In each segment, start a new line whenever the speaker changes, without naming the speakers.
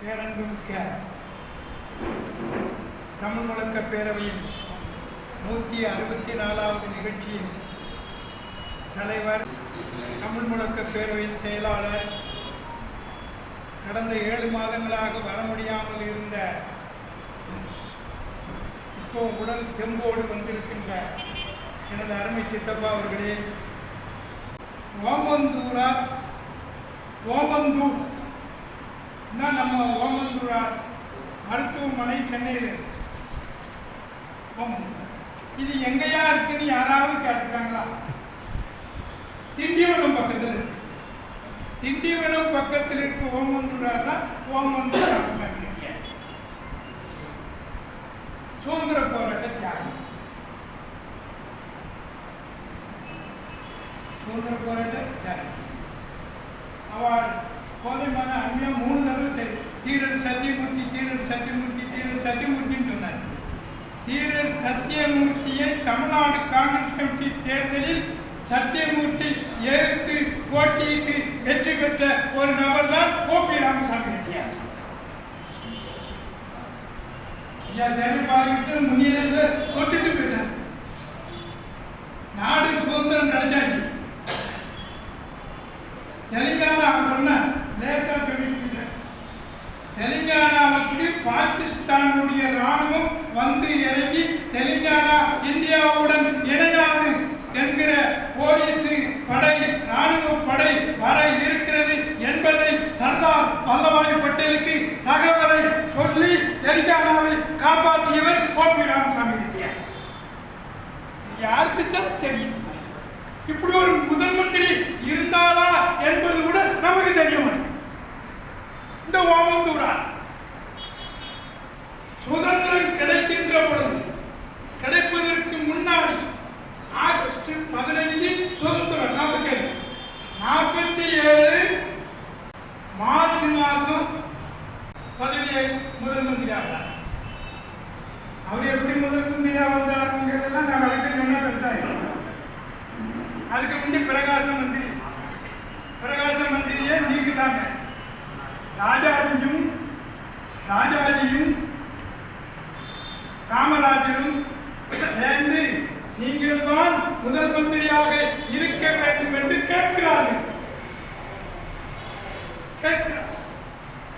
பேரன்புமிக்க தமிழ் முழக்க பேரவையின் நூற்றி அறுபத்தி நாலாவது நிகழ்ச்சியின் தலைவர் தமிழ் முழக்க பேரவையின் செயலாளர் கடந்த ஏழு மாதங்களாக வர முடியாமல் இருந்த இப்போ உடல் தெம்போடு வந்திருக்கின்ற எனது அருமை சித்தப்பா அவர்களே ஓமந்தூரார் ஓமந்தூர் தான் நம்ம ஓமந்தூரார் மருத்துவமனை சென்னையில் இருக்கு. இது எங்கேயா இருக்குன்னு யாராவது கேட்டுருக்காங்களா? திண்டிவனம் பக்கத்தில் இருக்கு. திண்டிவனம் பக்கத்தில் இருக்க ஓமந்தூரார்னா ஓமந்தூர் சுதந்திர போராட்ட தியாகி. சுதந்திர போராட்ட தியாகி. அவள் கோதைமான அருமையாக மூணு தடவை சரி தீரர் சத்தியமூர்த்தி தீரர் சத்தியமூர்த்தி தீரர் சத்தியமூர்த்தின்னு சொன்னார். தீரர் சத்தியமூர்த்தியை தமிழ்நாடு காங்கிரஸ் கமிட்டி தேர்தலில் சத்தியமூர்த்தி எதிர்த்து போட்டியிட்டு வெற்றி பெற்ற ஒரு நபர் தான் ஓபி ராமசாமி ரெட்டியார். ஐயா சரி பார்த்துட்டு தொட்டுட்டு போயிட்டார். நாடு சுதந்திரம் கிடைச்சாச்சு. தெலுங்கானா தெலுங்கானாவுக்கு பாகிஸ்தானுடைய ராணுவம் வந்து இறங்கி தெலுங்கானா இந்தியாவுடன் இணையாது என்கிற போலீஸ் படை ராணுவ படை வர இருக்கிறது என்பதை சர்தார் வல்லபாய் பட்டேலுக்கு தகவலை சொல்லி தெலுங்கானாவை காப்பாற்றியவர் ஓபி ராமசாமி யாருக்கு தெரியுது? இப்படி ஒரு முதல் மந்திரி இருந்தாரா என்பது நாற்பத்தி ஏழு மார்ச் மாதம் பதினேழு முதல் மந்திரியாக. அவர் எப்படி முதல் மந்திரியா வந்தாருங்கிறதெல்லாம் நான் வழக்கு சொன்னா பெருசாக அதுக்கு முந்தி பிரகாச மந்திரி. பிரகாச மந்திரியே நீக்குதாங்க. ராஜாஜியும் ராஜாஜியும் காமராஜரும் சேர்ந்து நீங்கள் தான் முதல் மந்திரியாக இருக்க வேண்டும் என்று கேட்கிறார்கள்.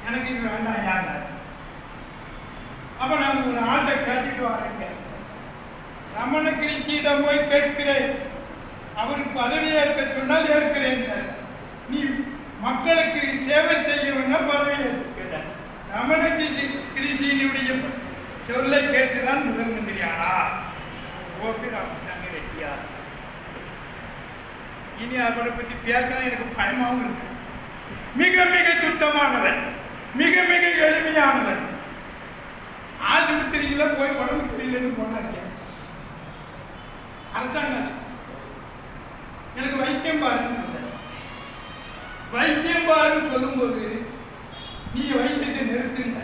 எனக்கு இது வேண்டாம் யார் அப்ப நான் ஒரு ஆள்கிட்ட கேட்டுட்டு வரேங்க. ரமண கிருஷியிடம் போய் கேட்கிறேன். அவருக்கு பதவி ஏற்க சொன்னால் ஏற்கிறேன் நீ மக்களுக்கு சேவை செய்யணும்னா பதவி ஏற்றுக்கிறேன் ரமண கிருஷி கிருஷியினுடைய சொல்லை கேட்டுதான் முதல் மந்திரி ஓபி ராமசாமி ரெட்டியார் இனி அவரை பத்தி பேசினா எனக்கு பயமாகவும் இருக்கு. மிக மிக சுத்தமானவர். மிக மிக எளிமையானவர். ஆஸ்பத்திரியில போய் உடம்பு சரியில்லைன்னு போனாங்க அரசாங்கம். எனக்கு வைத்தியம் பாருன்னு சொன்னார். வைத்தியம் பாருன்னு சொல்லும்போது நீ வைத்தியத்தை நிறுத்துங்க.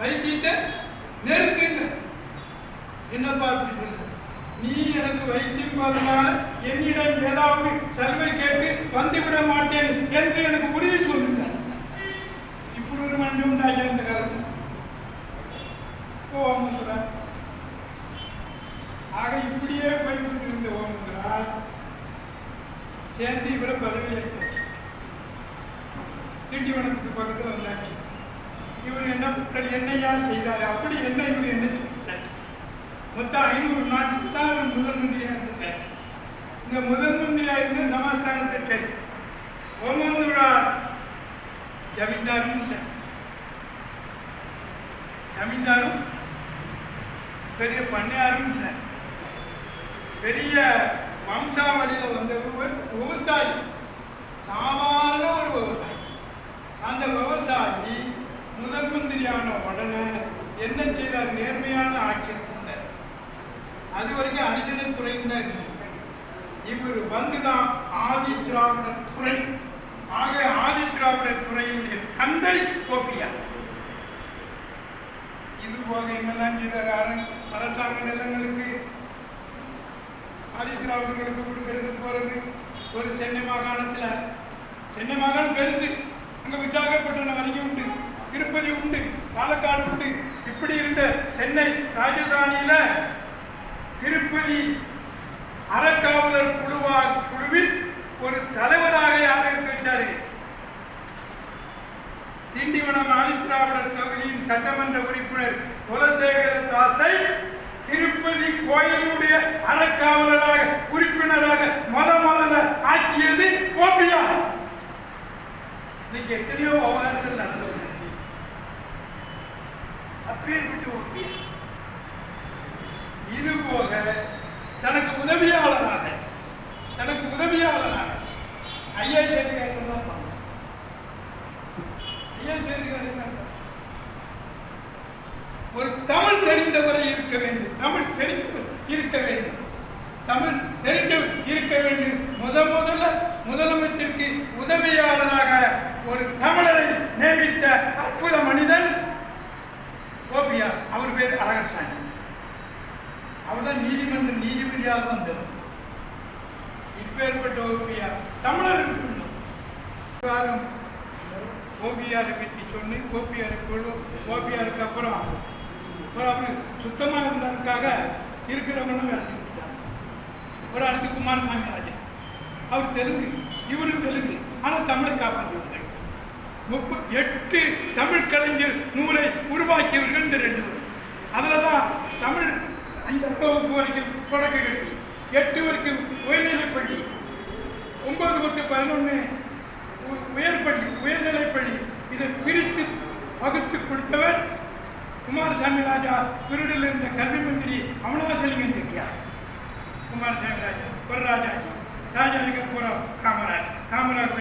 வைத்தியத்தை நிறுத்துங்க. என்னப்பா அப்படி சொல்லுங்க நீ எனக்கு வைத்தியம் பார்த்தனால என்னிடம் ஏதாவது செல்வை கேட்டு வந்துவிட மாட்டேன் என்று எனக்கு உறுதி சொல்லுங்கள் இப்படி ஒரு மண்டி உண்டாகிய இந்த காலத்தில். ஓமுங்கிறா ஆக இப்படியே போய் கொண்டிருந்த ஓமுங்கிறா சேர்ந்து இவரை பதவி ஏற்றாச்சு திண்டிவனத்துக்கு பக்கத்தில் வந்தாச்சு. இவர் என்ன என்னையா செய்தார்? அப்படி என்ன இவர் என்ன செய்தார் மொத்தம் ஐநூறு நாட்டுக்கு தான் அவர் முதல் மந்திரியாக இருந்தார் இந்த முதல் மந்திரியாக இருந்த சமாஸ்தானத்தை சரி ஓமந்தூரார் ஜமீன்தாரும் இல்லை. ஜமீன்தாரும் பெரிய பண்ணையாரும் இல்லை. பெரிய வம்சாவளியில் ஒரு விவசாயி. சாதாரண ஒரு விவசாயி. அந்த விவசாயி முதல் மந்திரியான உடனே என்ன செய்தார்? நேர்மையான ஆக்கியிருந்தார் அது வரைக்கும் அடிக்கடி துறைன்னு தான் இருந்தது. இவர் வந்துதான் ஆதி திராவிட துறை. ஆக ஆதி திராவிட துறையினுடைய தந்தை கோபியார். இது போக என்னெல்லாம் அரசாங்க நிலங்களுக்கு ஆதித்திராவிடர்களுக்கு கொடுக்கிறது போறது ஒரு சென்னை மாகாணத்துல. சென்னை மாகாணம் பெருசு. அங்க விசாகப்பட்டினம் வரைக்கும் உண்டு. திருப்பதி திருப்பதி உண்டு. பாலக்காடு உண்டு. இப்படி இருந்த சென்னை ராஜதானியில திருப்பதி அறக்காவலர் குழுவா குழுவில் ஒரு தலைவராக யாரை இருக்க வச்சாரு? திண்டிவனம் ஆதித்திராவிடர் தொகுதியின் சட்டமன்ற உறுப்பினர் குலசேகர தாசை திருப்பதி கோயிலுடைய அறக்காவலராக உறுப்பினராக முத முதல்ல ஆக்கியது ஓபியா இன்னைக்கு எத்தனையோ விவகாரங்கள் நடந்தது அப்பேற்பட்ட ஓபியா இது போக தனக்கு உதவியாளராக தனக்கு உதவியாளராக ஐயா அதிகாரிகள் தான் பண்ணாங்க. ஐஏஎஸ் அதிகாரிகள் ஒரு தமிழ் தெரிந்தவரை இருக்க வேண்டும். தமிழ் தெரிந்தவர் இருக்க வேண்டும். தமிழ் தெரிந்தவர் இருக்க வேண்டும். முத முதல்ல முதலமைச்சருக்கு உதவியாளராக ஒரு தமிழரை நியமித்த அற்புத மனிதன் ஓபியா அவர் பேர் அழகர்சாமி அவர் தான் நீதிமன்ற நீதிபதியாக வந்தவர். இப்பேற்பட்ட ஓபியா தமிழருக்கு காரம் ஓபிஆரை பற்றி சொன்னி ஓபிஆரை கொள்வோம். ஓபிஆருக்கு அப்புறம் அப்புறம் அவர் சுத்தமாக இருந்ததுக்காக இருக்கிறவங்களும் விரட்டி ஒரு அடுத்து குமாரசாமி ராஜா. அவர் தெலுங்கு இவரும் தெலுங்கு. ஆனால் தமிழை காப்பாற்றியவர்கள் முப்ப எட்டு தமிழ் கலைஞர் நூலை உருவாக்கியவர்கள் இந்த ரெண்டு பேரும். அதில் தான் தமிழ் ஐந்தாம் வரைக்கும் தொடக்க கல்வி. எட்டு வரைக்கும் உயர்நிலைப்பள்ளி ஒன்பது பத்து பதினொன்று உயர்பள்ளி உயர்நிலைப்பள்ளி இதை பிரித்து வகுத்து கொடுத்தவர் குமாரசாமி ராஜா. பிரிடில் இருந்த கல்வி மந்திரி அமலாசலிங்கம் செட்டியார் குமாரசாமி ராஜா ஒரு ராஜாஜி ராஜாஜிக்கு பூரா காமராஜ். காமராஜ்